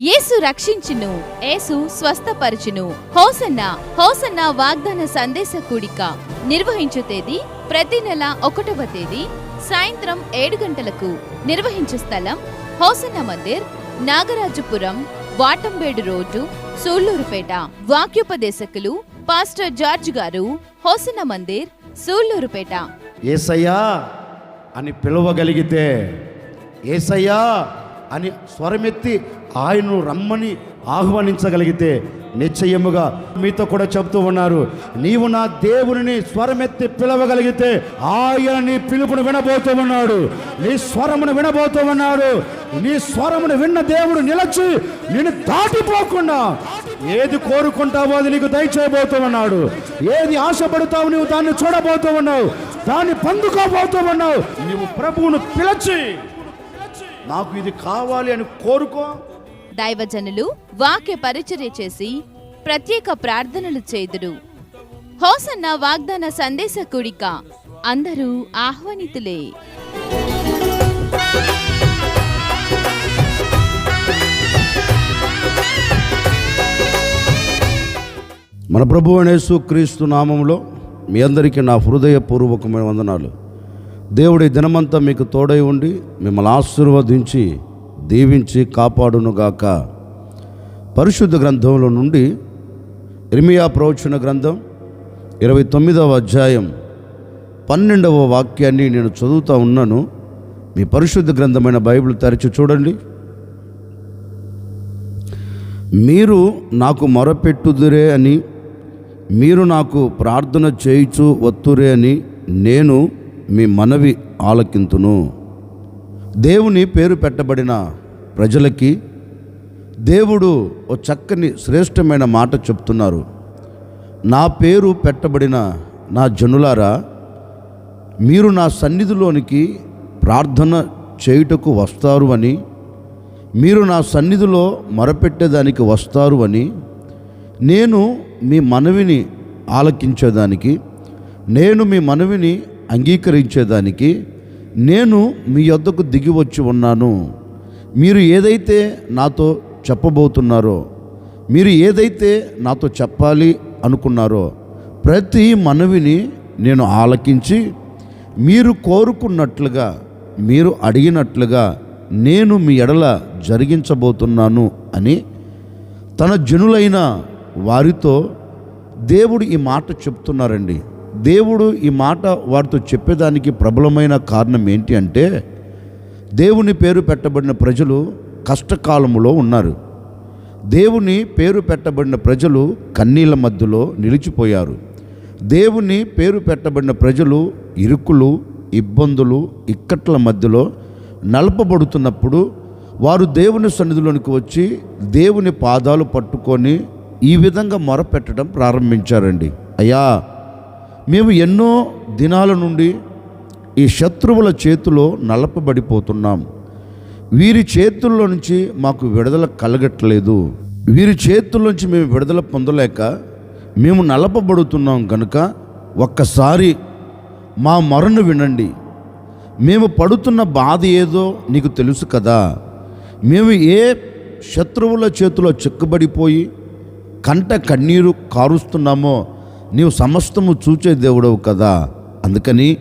యేసు రక్షించును యేసు స్వస్థపరచును. Hosanna hosanna వాగ్దాన సందేశ కూడిక నిర్వహించు తేదీ ప్రతి నెల ఒకటవ తేదీ సాయంత్రం ఏడు గంటలకు నిర్వహించు స్థలం హోసన్న మందిర్ నాగరాజపురం వాటంబేడు రోడ్డు సూళ్ళూరుపేట వాక్యోపదేశకులు పాస్టర్ జార్జ్ గారు హోసన్న మందిర్ సూళ్ళూరుపేట ఏసయ్యా అని పిలవగలిగితే ఏసయ్యా అని స్వరమెత్తి ఆయనను రమ్మని ఆహ్వానించగలిగితే నిశ్చయముగా మీతో కూడా చెబుతూ ఉన్నారు నీవు నా దేవుని స్వరమెత్తి పిలవగలిగితే ఆయన నీ పిలుపును వినబోతూ ఉన్నాడు. నీ స్వరమును వినబోతూ ఉన్నాడు. నీ స్వరమును విన్న దేవుడు నిలచి నేను దాటిపోకుండా ఏది కోరుకుంటావో అది నీకు దయచేయబోతూ ఉన్నాడు. ఏది ఆశపడతావు నువ్వు దాన్ని చూడబోతూ ఉన్నావు. దాన్ని పొందుకోబోతూ ఉన్నావు. నీవు ప్రభువును పిలిచి నాకు ఇది కావాలి అని కోరుకో. దైవజనులు వాక్య పరిచర్య చేసి ప్రత్యేక ప్రార్థనలు చేదురు హోసన్న వాగ్దాన సందేశ కుడిక. అందరూ ఆహ్వానితులే. మన ప్రభు అనేసు క్రీస్తు నామంలో మీ అందరికీ నా హృదయపూర్వకమైన వందనాలు. దేవుడి దినమంతా మీకు తోడై ఉండి మిమ్మల్ని ఆశీర్వదించి దీవించి కాపాడునుగాక. పరిశుద్ధ గ్రంథంలో నుండి ఇర్మియా ప్రవచన గ్రంథం ఇరవై తొమ్మిదవ అధ్యాయం పన్నెండవ వాక్యాన్ని నేను చదువుతూ ఉన్నాను. మీ పరిశుద్ధ గ్రంథమైన బైబిల్ తెరచి చూడండి. మీరు నాకు మొరపెట్టుదురే అని మీరు నాకు ప్రార్థన చేయుచు వత్తురే అని నేను మీ మనవి ఆలకింతును. దేవుని పేరు పెట్టబడిన ప్రజలకి దేవుడు ఓ చక్కని శ్రేష్టమైన మాట చెప్తున్నారు. నా పేరు పెట్టబడిన నా జనులారా మీరు నా సన్నిధిలోనికి ప్రార్థన చేయుటకు వస్తారు అని మీరు నా సన్నిధిలో మొరపెట్టేదానికి వస్తారు అని నేను మీ మనవిని ఆలకించేదానికి నేను మీ మనవిని అంగీకరించేదానికి నేను మీ యొద్దకు దిగి వచ్చి ఉన్నాను. మీరు ఏదైతే నాతో చెప్పబోతున్నారో మీరు ఏదైతే నాతో చెప్పాలి అనుకున్నారో ప్రతి మనవిని నేను ఆలకించి మీరు కోరుకున్నట్లుగా మీరు అడిగినట్లుగా నేను మీ ఎడల జరిగించబోతున్నాను అని తన జనులైన వారితో దేవుడు ఈ మాట చెప్తున్నారండి. దేవుడు ఈ మాట వారితో చెప్పేదానికి ప్రబలమైన కారణం ఏంటి అంటే దేవుని పేరు పెట్టబడిన ప్రజలు కష్టకాలములో ఉన్నారు. దేవుని పేరు పెట్టబడిన ప్రజలు కన్నీళ్ళ మధ్యలో నిలిచిపోయారు. దేవుని పేరు పెట్టబడిన ప్రజలు ఇరుకులు ఇబ్బందులు ఇక్కట్ల మధ్యలో నలపబడుతున్నప్పుడు వారు దేవుని సన్నిధిలోనికి వచ్చి దేవుని పాదాలు పట్టుకొని ఈ విధంగా మొరపెట్టడం ప్రారంభించారండి. అయ్యా మేము ఎన్నో దినాల నుండి ఈ శత్రువుల చేతిలో నలపబడిపోతున్నాం. వీరి చేతుల్లో నుంచి మాకు విడుదల కలగట్లేదు. వీరి చేతుల్లోంచి మేము విడుదల పొందలేక మేము నలపబడుతున్నాం కనుక ఒక్కసారి మా మరణు వినండి. మేము పడుతున్న బాధ ఏదో నీకు తెలుసు కదా. మేము ఏ శత్రువుల చేతిలో చిక్కుబడిపోయి కంట కన్నీరు కారుస్తున్నామో నీవు సమస్తము చూచే దేవుడవు కదా. అందుకని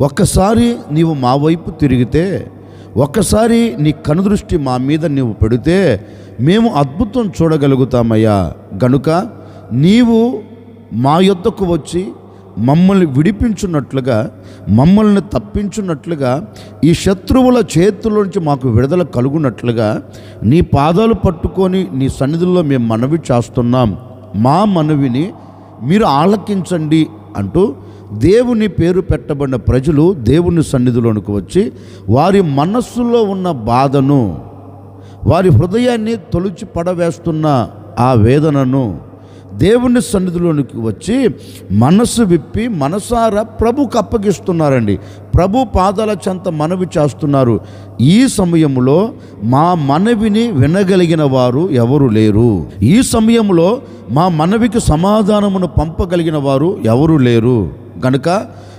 ఒక్కసారి నీవు మా వైపు తిరిగితే ఒక్కసారి నీ కనుదృష్టి మా మీద నీవు పెడితే మేము అద్భుతం చూడగలుగుతామయ్యా. గనుక నీవు మా యొద్దకు వచ్చి మమ్మల్ని విడిపించున్నట్లుగా మమ్మల్ని తప్పించున్నట్లుగా ఈ శత్రువుల చేతుల్లోంచి మాకు విడుదల కలుగునట్లుగా నీ పాదాలు పట్టుకొని నీ సన్నిధిలో మేము మనవి చేస్తున్నాం. మా మనవిని మీరు ఆలకించండి అంటూ దేవుని పేరు పెట్టబడిన ప్రజలు దేవుని సన్నిధిలోనికి వచ్చి వారి మనస్సులో ఉన్న బాధను వారి హృదయాన్ని తొలిచి పడవేస్తున్న ఆ వేదనను దేవుని సన్నిధిలోనికి వచ్చి మనస్సు విప్పి మనసారా ప్రభుకు అప్పగిస్తున్నారండి. ప్రభు పాదాల చెంత మనవి చేస్తున్నారు. ఈ సమయంలో మా మనవిని వినగలిగిన వారు ఎవరు లేరు? ఈ సమయంలో మా మనవికి సమాధానమును పంపగలిగిన వారు ఎవరు లేరు? గనుక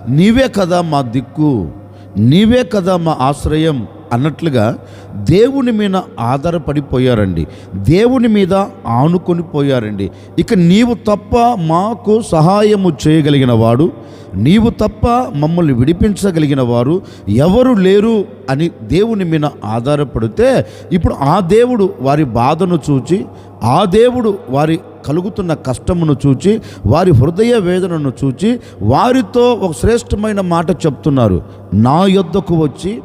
నీవే కదా మా దిక్కు నీవే కదా మా ఆశ్రయం అన్నట్లుగా దేవుని మీద ఆధారపడిపోయారండి. దేవుని మీద ఆనుకొని పోయారండి. ఇక నీవు తప్ప మాకు సహాయము చేయగలిగిన వాడు నీవు తప్ప మమ్మల్ని విడిపించగలిగిన వారు ఎవరు లేరు అని దేవుని మీద ఆధారపడితే ఇప్పుడు ఆ దేవుడు వారి బాధను చూచి ఆ దేవుడు వారి కలుగుతున్న కష్టమును చూచి వారి హృదయ వేదనను చూచి వారితో ఒక శ్రేష్టమైన మాట చెప్తున్నారు. నా యొద్దకు వచ్చి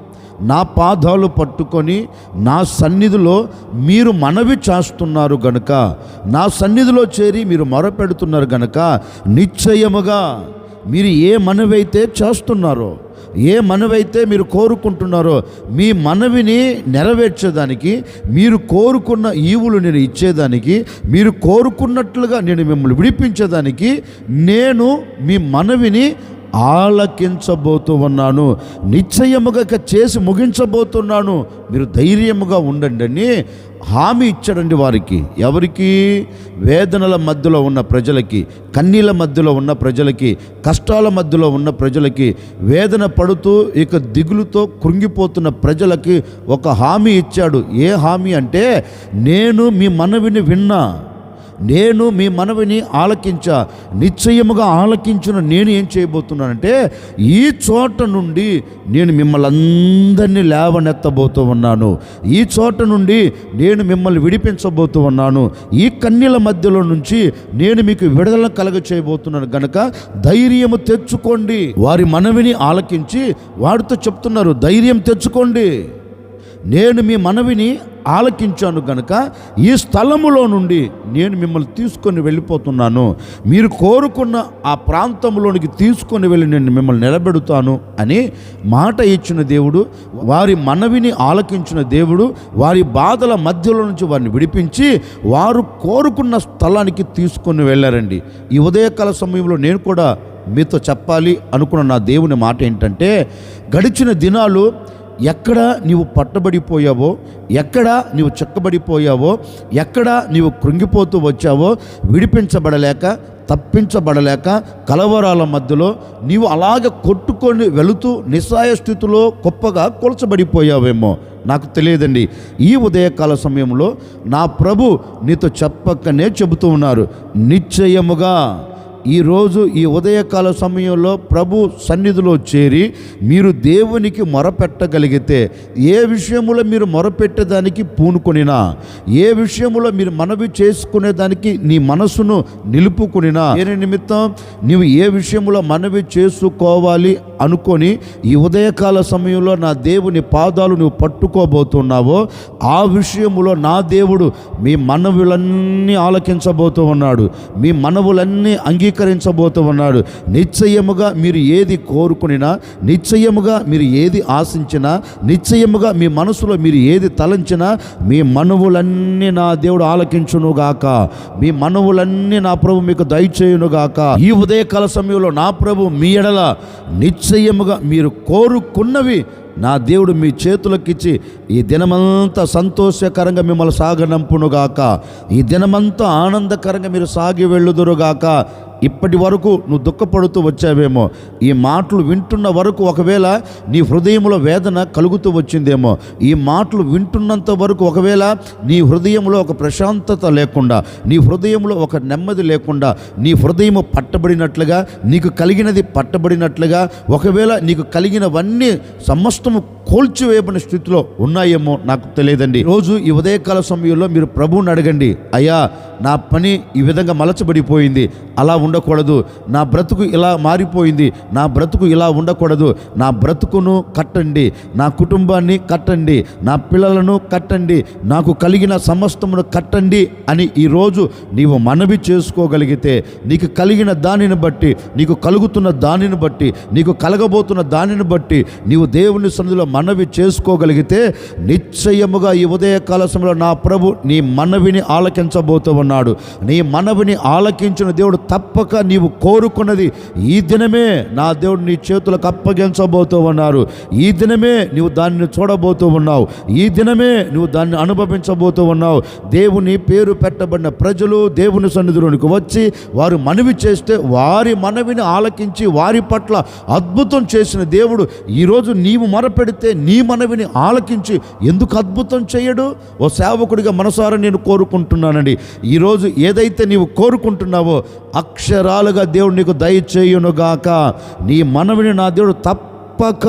నా పాదాలు పట్టుకొని నా సన్నిధిలో మీరు మనవి చేస్తున్నారు గనుక నా సన్నిధిలో చేరి మీరు మొరపెడుతున్నారు గనుక నిశ్చయముగా మీరు ఏ మనవైతే చేస్తున్నారో ఏ మనవైతే మీరు కోరుకుంటున్నారో మీ మనవిని నెరవేర్చేదానికి మీరు కోరుకున్న ఈవులు నేను ఇచ్చేదానికి మీరు కోరుకున్నట్లుగా నేను మిమ్మల్ని విడిపించేదానికి నేను మీ మనవిని ఆలకించబోతూ ఉన్నాను నిశ్చయముగా చేసి ముగించబోతున్నాను. మీరు ధైర్యముగా ఉండండి అని హామీ ఇచ్చాడండి వారికి. ఎవరికి? వేదనల మధ్యలో ఉన్న ప్రజలకి కన్నీల మధ్యలో ఉన్న ప్రజలకి కష్టాల మధ్యలో ఉన్న ప్రజలకి వేదన పడుతూ ఇక దిగులుతో కృంగిపోతున్న ప్రజలకి ఒక హామీ ఇచ్చాడు. ఏ హామీ అంటే నేను మీ మనవిని విన్నా నేను మీ మనవిని ఆలకించా నిశ్చయముగా ఆలకించిన నేను ఏం చేయబోతున్నానంటే ఈ చోట నుండి నేను మిమ్మల్ని అందరినీ లేవనెత్తబోతూ ఉన్నాను. ఈ చోట నుండి నేను మిమ్మల్ని విడిపించబోతూ ఉన్నాను. ఈ కన్నీల మధ్యలో నుంచి నేను మీకు విడుదల కలగ చేయబోతున్నాను గనక ధైర్యము తెచ్చుకోండి. వారి మనవిని ఆలకించి వాడితో చెప్తున్నారు ధైర్యం తెచ్చుకోండి. నేను మీ మనవిని ఆలకించాను గనుక ఈ స్థలములో నుండి నేను మిమ్మల్ని తీసుకొని వెళ్ళిపోతున్నాను. మీరు కోరుకున్న ఆ ప్రాంతంలోనికి తీసుకొని వెళ్ళి నేను మిమ్మల్ని నిలబెడుతాను అని మాట ఇచ్చిన దేవుడు వారి మనవిని ఆలకించిన దేవుడు వారి బాధల మధ్యలో నుంచి వారిని విడిపించి వారు కోరుకున్న స్థలానికి తీసుకొని వెళ్ళారండి. ఈ ఉదయకాల సమయంలో నేను కూడా మీతో చెప్పాలి అనుకున్న నా దేవుని మాట ఏంటంటే గడిచిన దినాలు ఎక్కడ నీవు పట్టబడిపోయావో ఎక్కడ నీవు చెక్కబడిపోయావో ఎక్కడ నీవు కృంగిపోతూ వచ్చావో విడిపించబడలేక తప్పించబడలేక కలవరాల మధ్యలో నీవు అలాగే కొట్టుకొని వెళుతూ నిస్సాయ స్థితిలో గొప్పగా కొలచబడిపోయావేమో. నాకు తెలియదండి. ఈ ఉదయకాల సమయంలో నా ప్రభు నీతో చెప్పకనే చెబుతూ ఉన్నారు. నిశ్చయముగా ఈరోజు ఈ ఉదయకాల సమయంలో ప్రభు సన్నిధిలో చేరి మీరు దేవునికి మొరపెట్టగలిగితే ఏ విషయంలో మీరు మొరపెట్టేదానికి పూనుకొనినా ఏ విషయంలో మీరు మనవి చేసుకునేదానికి నీ మనసును నిలుపుకునినా ఏ నిమిత్తం నీవు ఏ విషయంలో మనవి చేసుకోవాలి అనుకొని ఈ ఉదయకాల సమయంలో నా దేవుని పాదాలు నువ్వు పట్టుకోబోతున్నావో ఆ విషయంలో నా దేవుడు మీ మనవులన్నీ ఆలకించబోతూ ఉన్నాడు. మీ మనవులన్నీ అంగీ అంగీకరించబోతూ ఉన్నాడు నిశ్చయముగా మీరు ఏది కోరుకునినా నిశ్చయముగా మీరు ఏది ఆశించినా నిశ్చయముగా మీ మనసులో మీరు ఏది తలంచినా మీ మనవులన్నీ నా దేవుడు ఆలకించునుగాక. మీ మనవులన్నీ నా ప్రభు మీకు దయచేయునుగాక. ఈ ఉదయకాల సమయంలో నా ప్రభు మీ ఎడల నిశ్చయముగా మీరు కోరుకున్నవి నా దేవుడు మీ చేతులకిచ్చి ఈ దినమంతా సంతోషకరంగా మిమ్మల్ని సాగనంపునుగాక. ఈ దినమంతా ఆనందకరంగా మీరు సాగి వెళ్ళుదురుగాక. ఇప్పటి వరకు నువ్వు దుఃఖపడుతూ వచ్చావేమో. ఈ మాటలు వింటున్న వరకు ఒకవేళ నీ హృదయంలో వేదన కలుగుతూ వచ్చిందేమో. ఈ మాటలు వింటున్నంత వరకు ఒకవేళ నీ హృదయంలో ఒక ప్రశాంతత లేకుండా నీ హృదయంలో ఒక నెమ్మది లేకుండా నీ హృదయము పట్టబడినట్లుగా నీకు కలిగినది పట్టబడినట్లుగా ఒకవేళ నీకు కలిగినవన్నీ సమస్తము కోల్చివేయబడిన స్థితిలో ఉన్నాయేమో నాకు తెలియదండి. రోజు ఈ ఉదయకాల సమయంలో మీరు ప్రభువుని అడగండి. అయ్యా నా పని ఈ విధంగా మలచబడిపోయింది. అలా ఉండకూడదు. నా బ్రతుకు ఇలా మారిపోయింది. నా బ్రతుకు ఇలా ఉండకూడదు. నా బ్రతుకును కట్టండి. నా కుటుంబాన్ని కట్టండి. నా పిల్లలను కట్టండి. నాకు కలిగిన సమస్తమును కట్టండి అని ఈరోజు నీవు మనవి చేసుకోగలిగితే నీకు కలిగిన దానిని బట్టి నీకు కలుగుతున్న దానిని బట్టి నీకు కలగబోతున్న దానిని బట్టి నీవు దేవుని సన్నిధిలో మనవి చేసుకోగలిగితే నిశ్చయముగా ఈ ఉదయకాల సమయంలో నా ప్రభు నీ మనవిని ఆలకించబోతూ ఉన్నాడు. నీ మనవిని ఆలకించిన దేవుడు తప్పక నీవు కోరుకున్నది ఈ దినమే నా దేవుడు నీ చేతులకు అప్పగించబోతూ ఉన్నారు. ఈ దినమే నీవు దానిని చూడబోతూ ఉన్నావు. ఈ దినమే నువ్వు దాన్ని అనుభవించబోతూ ఉన్నావు. దేవుని పేరు పెట్టబడిన ప్రజలు దేవుని సన్నిధిలోనికి వచ్చి వారు మనవి చేస్తే వారి మనవిని ఆలకించి వారి పట్ల అద్భుతం చేసిన దేవుడు ఈరోజు నీవు మొరపెడితే నీ మనవిని ఆలకించి ఎందుకు అద్భుతం చేయడు? ఓ సేవకుడిగా మనసారా నేను కోరుకుంటున్నానండి. ఈరోజు ఏదైతే నీవు కోరుకుంటున్నావో అక్షరాలుగా దేవుడు నీకు దయచేయునుగాక నీ మనవిని నా దేవుడు తప్పక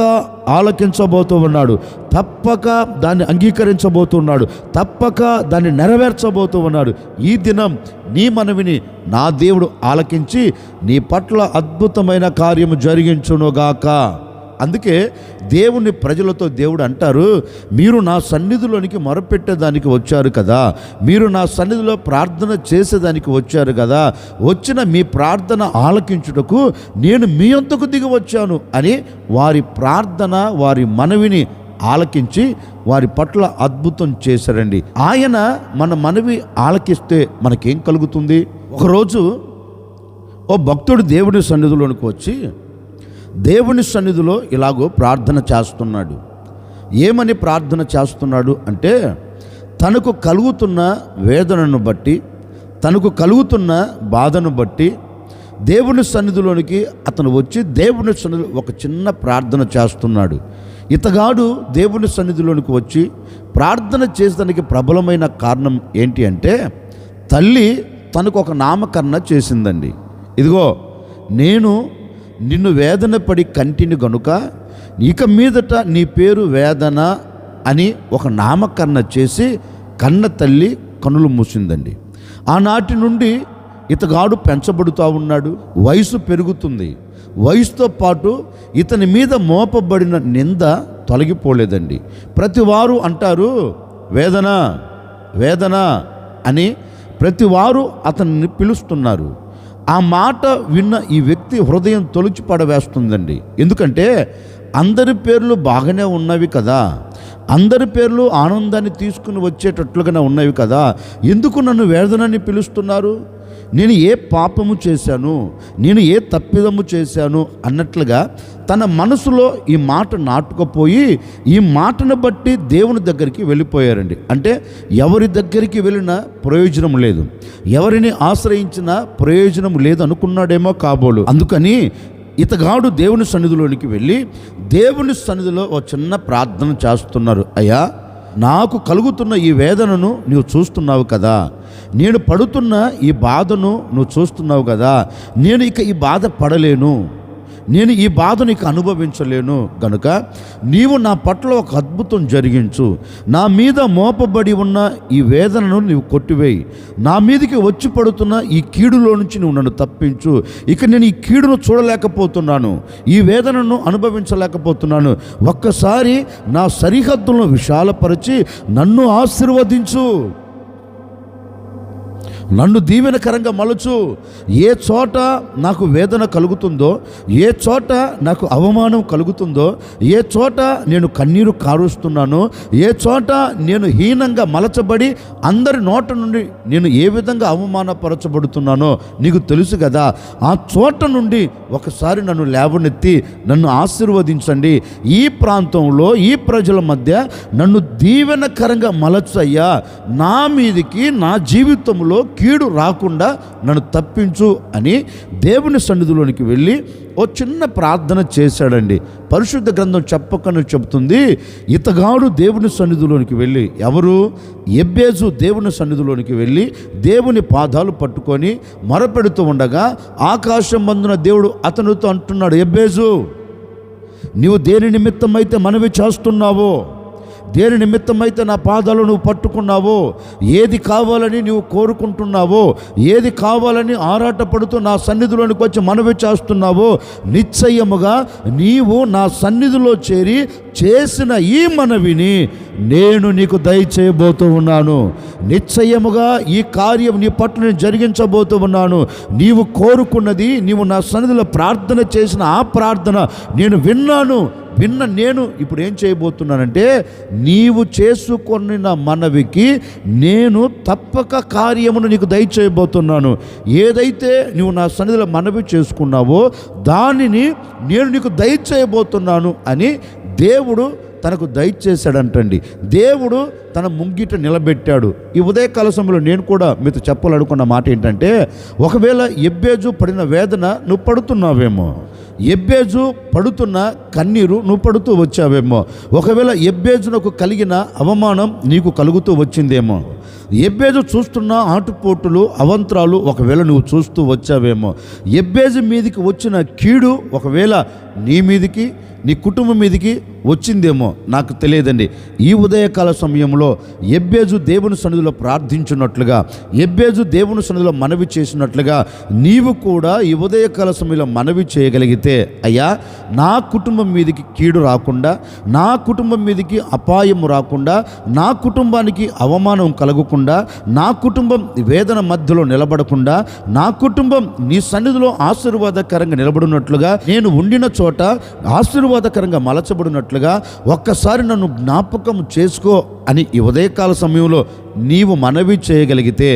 ఆలకించబోతూ ఉన్నాడు. తప్పక దాన్ని అంగీకరించబోతున్నాడు తప్పక దాన్ని నెరవేర్చబోతూ ఉన్నాడు. ఈ దినం నీ మనవిని నా దేవుడు ఆలకించి నీ పట్ల అద్భుతమైన కార్యము జరిగించునుగాక. అందుకే దేవుని ప్రజలతో దేవుడు అంటారు మీరు నా సన్నిధిలోనికి మొరపెట్టేదానికి వచ్చారు కదా మీరు నా సన్నిధిలో ప్రార్థన చేసేదానికి వచ్చారు కదా వచ్చిన మీ ప్రార్థన ఆలకించుటకు నేను మీ అంతకు దిగి వచ్చాను అని వారి ప్రార్థన వారి మనవిని ఆలకించి వారి పట్ల అద్భుతం చేశారండి ఆయన మన మనవి ఆలకిస్తే మనకేం కలుగుతుంది? ఒకరోజు ఓ భక్తుడు దేవుడి సన్నిధిలోనికి వచ్చి దేవుని సన్నిధిలో ఇలాగో ప్రార్థన చేస్తున్నాడు. ఏమని ప్రార్థన చేస్తున్నాడు అంటే తనకు కలుగుతున్న వేదనను బట్టి తనకు కలుగుతున్న బాధను బట్టి దేవుని సన్నిధిలోనికి అతను వచ్చి దేవుని సన్నిధి ఒక చిన్న ప్రార్థన చేస్తున్నాడు. ఇతగాడు దేవుని సన్నిధిలోనికి వచ్చి ప్రార్థన చేసేదానికి ప్రబలమైన కారణం ఏంటి అంటే తల్లి తనకు ఒక నామకరణ చేసిందండి. ఇదిగో నేను నిన్ను వేదన పడి కంటిని గనుక ఇక మీదట నీ పేరు వేదన అని ఒక నామకరణ చేసి కన్న తల్లి కనులు మూసిందండి. ఆనాటి నుండి ఇతగాడు పెంచబడుతూ ఉన్నాడు వయసు పెరుగుతుంది. వయసుతో పాటు ఇతని మీద మోపబడిన నింద తొలగిపోలేదండి. ప్రతివారు అంటారు వేదన వేదన అని ప్రతివారు అతన్ని పిలుస్తున్నారు. ఆ మాట విన్న ఈ వ్యక్తి హృదయం తొలిచి పడవేస్తుందండి ఎందుకంటే అందరి పేర్లు బాగానే ఉన్నవి కదా. అందరి పేర్లు ఆనందాన్ని తీసుకుని వచ్చేటట్లుగానే ఉన్నవి కదా. ఎందుకు నన్ను వేదనని పిలుస్తున్నారు? నేను ఏ పాపము చేశాను? నేను ఏ తప్పిదము చేశాను? అన్నట్లుగా తన మనసులో ఈ మాట నాటుకపోయి ఈ మాటను బట్టి దేవుని దగ్గరికి వెళ్ళిపోయారండి. అంటే ఎవరి దగ్గరికి వెళ్ళినా ప్రయోజనం లేదు. ఎవరిని ఆశ్రయించినా ప్రయోజనం లేదు అనుకున్నాడేమో కాబోలు. అందుకని ఇతగాడు దేవుని సన్నిధిలోనికి వెళ్ళి దేవుని సన్నిధిలో ఒక చిన్న ప్రార్థన చేస్తున్నారు. అయ్యా నాకు కలుగుతున్న ఈ వేదనను నువ్వు చూస్తున్నావు కదా. నేను పడుతున్న ఈ బాధను నువ్వు చూస్తున్నావు కదా. నేను ఇక ఈ బాధ పడలేను. నేను ఈ బాధ నీకు అనుభవించలేను గనుక నీవు నా పట్ల ఒక అద్భుతం జరిగించు. నా మీద మోపబడి ఉన్న ఈ వేదనను నీవు కొట్టివేయి. నా మీదకి వచ్చి పడుతున్న ఈ కీడులో నుంచి నువ్వు నన్ను తప్పించు. ఇక నేను ఈ కీడును చూడలేకపోతున్నాను. ఈ వేదనను అనుభవించలేకపోతున్నాను. ఒక్కసారి నా సరిహద్దులను విశాలపరిచి నన్ను ఆశీర్వదించు. నన్ను దీవెనకరంగా మలుచు. ఏ చోట నాకు వేదన కలుగుతుందో ఏ చోట నాకు అవమానం కలుగుతుందో ఏ చోట నేను కన్నీరు కారుస్తున్నానో ఏ చోట నేను హీనంగా మలచబడి అందరి నోట నుండి నేను ఏ విధంగా అవమానపరచబడుతున్నానో నీకు తెలుసు కదా. ఆ చోట నుండి ఒకసారి నన్ను లేవనెత్తి నన్ను ఆశీర్వదించండి. ఈ ప్రాంతంలో ఈ ప్రజల మధ్య నన్ను దీవెనకరంగా మలచయ్యా నా మీదికి నా జీవితంలో కీడు రాకుండా నన్ను తప్పించు అని దేవుని సన్నిధిలోనికి వెళ్ళి ఓ చిన్న ప్రార్థన చేశాడండి. పరిశుద్ధ గ్రంథం చెప్పకను చెబుతుంది. ఇతగాడు దేవుని సన్నిధిలోనికి వెళ్ళి ఎవరు? ఎబ్బేజు దేవుని సన్నిధిలోనికి వెళ్ళి దేవుని పాదాలు పట్టుకొని మొరపెడుతూ ఉండగా ఆకాశం మందున దేవుడు అతనితో అంటున్నాడు ఎబ్బేజు నీవు దేని నిమిత్తం అయితే మనవి చేస్తున్నావో దేని నిమిత్తమైతే నా పాదాలు నువ్వు పట్టుకున్నావో ఏది కావాలని నువ్వు కోరుకుంటున్నావో ఏది కావాలని ఆరాటపడుతూ నా సన్నిధిలోనికి వచ్చి మనవి చేస్తున్నావో నిశ్చయముగా నీవు నా సన్నిధిలో చేరి చేసిన ఈ మనవిని నేను నీకు దయచేయబోతూ ఉన్నాను. నిశ్చయముగా ఈ కార్యం నీ పట్ల నేను జరిగించబోతూ ఉన్నాను. నీవు కోరుకున్నది నీవు నా సన్నిధిలో ప్రార్థన చేసిన ఆ ప్రార్థన నేను విన్నాను. విన్న నేను ఇప్పుడు ఏం చేయబోతున్నానంటే నీవు చేసుకొనిన మనవికి నేను తప్పక కార్యమును నీకు దయచేయబోతున్నాను. ఏదైతే నువ్వు నా సన్నిధిలో మనవి చేసుకున్నావో దానిని నేను నీకు దయచేయబోతున్నాను అని దేవుడు తనకు దయచేశాడంటండి. దేవుడు తన ముంగిట నిలబెట్టాడు. ఈ ఉదయకాల సమయంలో నేను కూడా మీతో చెప్పాలనుకున్న మాట ఏంటంటే ఒకవేళ ఎబ్బేజు పడిన వేదన నువ్వు పడుతున్నావేమో. ఎబ్బేజు పడుతున్న కన్నీరు నువ్వు పడుతూ వచ్చావేమో. ఒకవేళ ఎబ్బేజునకు కలిగిన అవమానం నీకు కలుగుతూ వచ్చిందేమో. ఎబ్బేజు చూస్తున్న ఆటుపోటులు అవంతరాలు ఒకవేళ నువ్వు చూస్తూ వచ్చావేమో. ఎబ్బేజు మీదికి వచ్చిన కీడు ఒకవేళ నీ మీదికి నీ కుటుంబం మీదికి వచ్చిందేమో నాకు తెలియదండి. ఈ ఉదయకాల సమయంలో ఎబ్బేజు దేవుని సన్నిధిలో ప్రార్థించున్నట్లుగా ఎబ్బేజు దేవుని సన్నిధిలో మనవి చేసినట్లుగా నీవు కూడా ఈ ఉదయకాల సమయంలో మనవి చేయగలిగితే అయ్యా నా కుటుంబం మీదికి కీడు రాకుండా నా కుటుంబం మీదికి అపాయం రాకుండా నా కుటుంబానికి అవమానం కలగకుండా నా కుటుంబం వేదన మధ్యలో నిలబడకుండా నా కుటుంబం నీ సన్నిధిలో ఆశీర్వాదకరంగా నిలబడినట్లుగా నేను ఉండిన చోట ఆశీర్వాదకరంగా మలచబడినట్లుగా ఒక్కసారి నన్ను జ్ఞాపకం చేసుకో అని ఈ ఉదయకాల సమయంలో నీవు మనవి చేయగలిగితే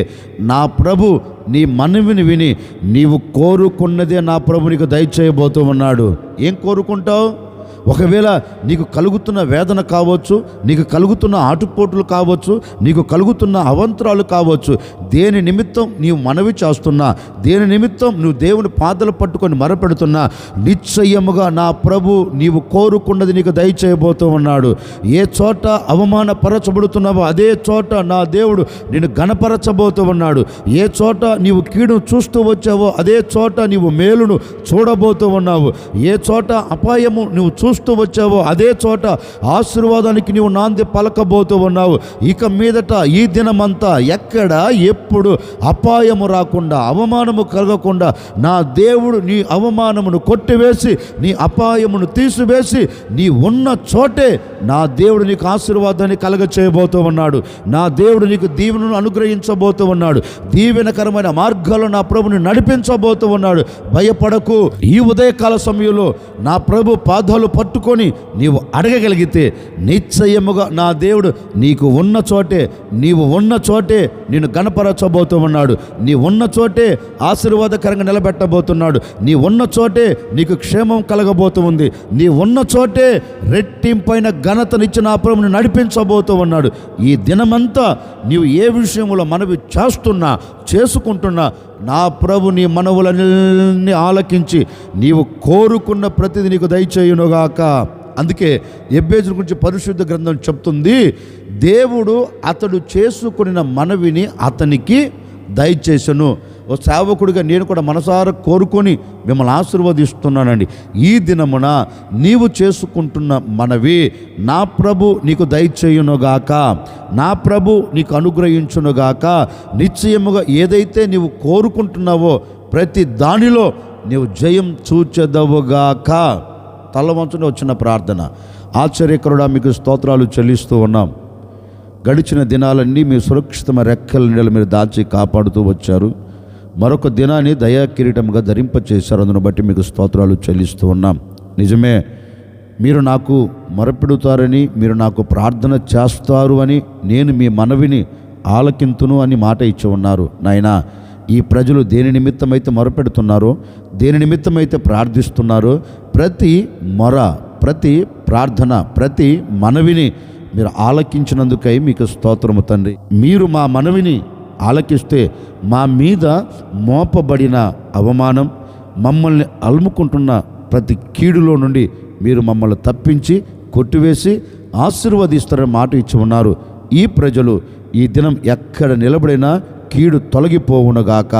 నా ప్రభు నీ మనవిని విని నీవు కోరుకున్నదే నా ప్రభు నీకు దయచేయబోతూ ఉన్నాడు. ఏం కోరుకుంటావు? ఒకవేళ నీకు కలుగుతున్న వేదన కావచ్చు నీకు కలుగుతున్న ఆటుపోటులు కావచ్చు నీకు కలుగుతున్న అవంతరాలు కావచ్చు దేని నిమిత్తం నీవు మనవి చేస్తున్నా దేని నిమిత్తం నువ్వు దేవుని పాదలు పట్టుకొని మరపెడుతున్నా నిశ్చయముగా నా ప్రభు నీవు కోరుకున్నది నీకు దయచేయబోతూ ఉన్నాడు. ఏ చోట అవమానపరచబడుతున్నావో అదే చోట నా దేవుడు నిన్ను గణపరచబోతూ ఉన్నాడు. ఏ చోట నీవు కీడును చూస్తూ వచ్చావో అదే చోట నీవు మేలును చూడబోతూ ఉన్నావు. ఏ చోట అపాయము నువ్వు చూ చూస్తూ వచ్చావో అదే చోట ఆశీర్వాదానికి నీవు నాంది పలకబోతూ ఉన్నావు. ఇక మీదట ఈ దినమంతా ఎక్కడ ఎప్పుడు అపాయము రాకుండా అవమానము కలగకుండా నా దేవుడు నీ అవమానమును కొట్టివేసి నీ అపాయమును తీసివేసి నీ ఉన్న చోటే నా దేవుడు నీకు ఆశీర్వాదాన్ని కలగ చేయబోతూ ఉన్నాడు. నా దేవుడు నీకు దీవెనను అనుగ్రహించబోతూ ఉన్నాడు. దీవెనకరమైన మార్గాల్లో నా ప్రభుని నడిపించబోతూ ఉన్నాడు. భయపడకు. ఈ ఉదయకాల సమయంలో నా ప్రభు పాదాలు పట్టుకొని నీవు అడగగలిగితే నిశ్చయముగా నా దేవుడు నీకు ఉన్న చోటే నీవు ఉన్న చోటే నేను గణపరచబోతూ ఉన్నాడు నీ ఉన్న చోటే ఆశీర్వాదకరంగా నిలబెట్టబోతున్నాడు. నీ ఉన్న చోటే నీకు క్షేమం కలగబోతూ ఉంది నీ ఉన్న చోటే రెట్టింపైన ఘనతనిచ్చి నా ప్రభుని నడిపించబోతూ ఉన్నాడు ఈ దినమంతా నీవు ఏ విషయంలో మనవి చేస్తున్నా చేసుకుంటున్నా నా ప్రభు నీ మనవులన్నీ ఆలకించి నీవు కోరుకున్న ప్రతిదీ నీకు దయచేయునుగాక. అందుకే ఎబ్బేజుల గురించి పరిశుద్ధ గ్రంథం చెప్తుంది దేవుడు అతడు చేసుకున్న మనవిని అతనికి దయచేసను. ఓ సేవకుడిగా నేను కూడా మనసారా కోరుకొని మిమ్మల్ని ఆశీర్వదిస్తున్నానండి. ఈ దినమున నీవు చేసుకుంటున్న మనవి నా ప్రభు నీకు దయచేయునుగాక నా ప్రభు నీకు అనుగ్రహించునుగాక నిశ్చయముగా ఏదైతే నీవు కోరుకుంటున్నావో ప్రతి దానిలో నీవు జయం చూచెదవుగాక. తలవంచుని వచ్చిన ప్రార్థన. ఆశ్చర్యకరుడా మీకు స్తోత్రాలు చెల్లిస్తూ ఉన్నాం. గడిచిన దినాలన్నీ మీ సురక్షితమైన రెక్కల నీడలు మీరు దాచి కాపాడుతూ వచ్చారు. మరొక దినాన్ని దయా కిరీటంగా ధరింపచేశారు. అందును బట్టి మీకు స్తోత్రాలు చెల్లిస్తూ ఉన్నాం. నిజమే మీరు నాకు మొరపెడుతారని మీరు నాకు ప్రార్థన చేస్తారు అని నేను మీ మనవిని ఆలకింతును అని మాట ఇచ్చి ఉన్నారు. నాయనా ఈ ప్రజలు దేని నిమిత్తమైతే మొరపెడుతున్నారో దేని నిమిత్తమైతే ప్రార్థిస్తున్నారో ప్రతి మొర ప్రతి ప్రార్థన ప్రతి మనవిని మీరు ఆలకించినందుకై మీకు స్తోత్రము తండ్రి. మీరు మా మనవిని ఆలకిస్తే మా మీద మోపబడిన అవమానం మమ్మల్ని అలుముకుంటున్న ప్రతి కీడులో నుండి మీరు మమ్మల్ని తప్పించి కొట్టివేసి ఆశీర్వదిస్తారని మాట ఇచ్చి ఉన్నారు. ఈ ప్రజలు ఈ దినం ఎక్కడ నిలబడినా కీడు తొలగిపోవునుగాక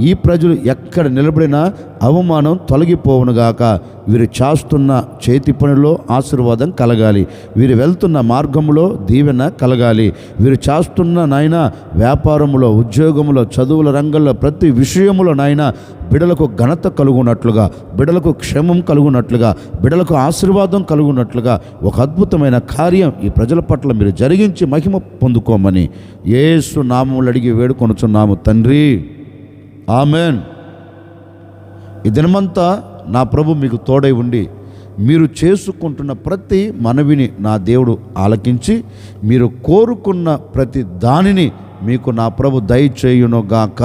ఈ ప్రజలు ఎక్కడ నిలబడినా అవమానం తొలగిపోవునుగాక వీరు చేస్తున్న చేతి పనిలో ఆశీర్వాదం కలగాలి. వీరు వెళ్తున్న మార్గంలో దీవెన కలగాలి. వీరు చేస్తున్న నాయన వ్యాపారంలో ఉద్యోగంలో చదువుల రంగంలో ప్రతి విషయంలో నాయన బిడలకు ఘనత కలుగునట్లుగా బిడలకు క్షేమం కలుగునట్లుగా బిడలకు ఆశీర్వాదం కలుగునట్లుగా ఒక అద్భుతమైన కార్యం ఈ ప్రజల పట్ల మీరు జరిగించి మహిమ పొందుకోమని ఏసు నామములు అడిగి వేడుకొనుచున్నాము తండ్రి. ఆమెన్. ఈ దినమంతా నా ప్రభు మీకు తోడై ఉండి మీరు చేసుకుంటున్న ప్రతి మనవిని నా దేవుడు ఆలకించి మీరు కోరుకున్న ప్రతి దానిని మీకు నా ప్రభు దయచేయునుగాక.